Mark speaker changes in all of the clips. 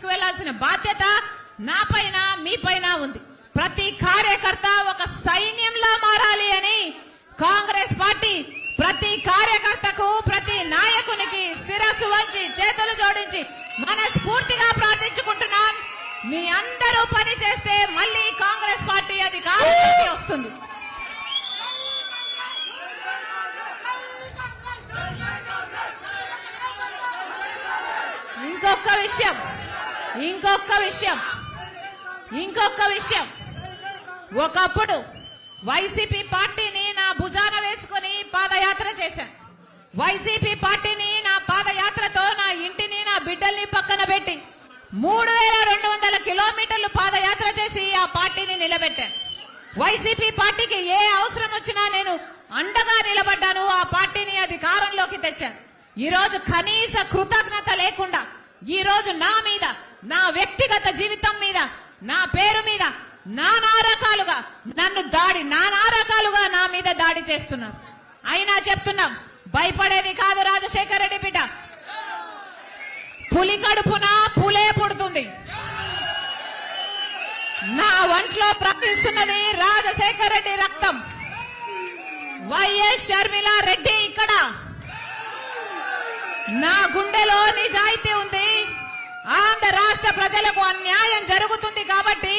Speaker 1: తీసుకువెళ్ళాల్సిన బాధ్యత నా పైన మీ పైన ఉంది. ప్రతి కార్యకర్త ఒక సైన్యంలా మారాలి అని కాంగ్రెస్ పార్టీ ప్రతి కార్యకర్తకు ప్రతి నాయకునికి శిరస్సు వంచి చేతులు జోడించి మనస్ఫూర్తిగా ప్రార్థించుకుంటున్నాం. మీ అందరూ పని చేస్తే మళ్ళీ కాంగ్రెస్ పార్టీ అధికారంలోకి వస్తుంది. ఇంకొక విషయం. ఇంకొక విషయం. ఇంకొక విషయం. ఒకప్పుడు వైసీపీ పార్టీని నా భుజాన వేసుకుని పాదయాత్ర చేశాను. వైసీపీ పార్టీని నా పాదయాత్రతో నా ఇంటిని నా బిడ్డల్ని పక్కన పెట్టి మూడు వేల రెండు వందల కిలోమీటర్లు పాదయాత్ర చేసి ఆ పార్టీని నిలబెట్టాను. వైసీపీ పార్టీకి ఏ అవసరం వచ్చినా నేను అండగా నిలబడ్డాను. ఆ పార్టీని అధికారంలోకి తెచ్చాను. ఈరోజు కనీస కృతజ్ఞత లేకుండా ఈరోజు నా మీద నా వ్యక్తిగత జీవితం మీద నా పేరు మీద నానా రకాలుగా నన్ను దాడి నానా రకాలుగా నా మీద దాడి చేస్తున్నారు అయినా చెప్తున్నాం భయపడేది కాదు రాజశేఖర రెడ్డి బిడ్డ. పులి కడుపున పులే పుడుతుంది. నా ఒంట్లో ప్రకటిస్తున్నది రాజశేఖర రెడ్డి రక్తం. వైఎస్ షర్మిల రెడ్డి ఇక్కడ. నా గుండెలో నిజాయితీ రాష్ట్ర ప్రజలకు అన్యాయం జరుగుతుంది కాబట్టి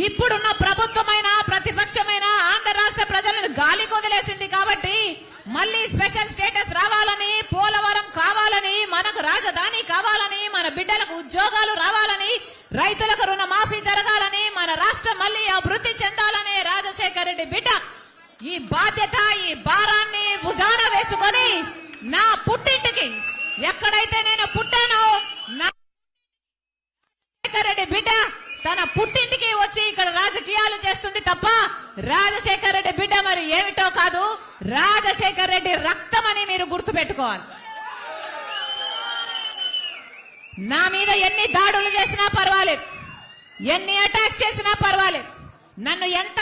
Speaker 1: ఇప్పుడున్న ప్రభుత్వమైన ప్రతిపక్షమైన ఆంధ్ర రాష్ట్ర ప్రజలను గాలి కొదిలేసింది కాబట్టి మళ్ళీ స్పెషల్ స్టేటస్ రావాలని పోలవరం కావాలని మనకు రాజధాని కావాలని మన బిడ్డలకు ఉద్యోగాలు రావాలని రైతులకు రుణమాఫీ జరగాలని మన రాష్ట్రం మళ్ళీ అభివృద్ధి చెందాలని రాజశేఖర రెడ్డి బిడ్డ ఈ బాధ్యత ఈ భారాన్ని భుజాన వేసుకొని నా పుట్టింటికి ఎక్కడైతే నేను పుట్టానో నా రాజశేఖర రెడ్డి బిడ్డ తన పుట్టింటికి వచ్చి ఇక్కడ రాజకీయాలు చేస్తుంది తప్ప రాజశేఖర్ రెడ్డి బిడ్డ మరి ఏమిటో కాదు. రాజశేఖర్ రెడ్డి రక్తం అని మీరు గుర్తు పెట్టుకోవాలి నా మీద ఎన్ని దాడులు చేసినా పర్వాలేదు. ఎన్ని అటాక్స్ చేసినా పర్వాలేదు. నన్ను ఎంత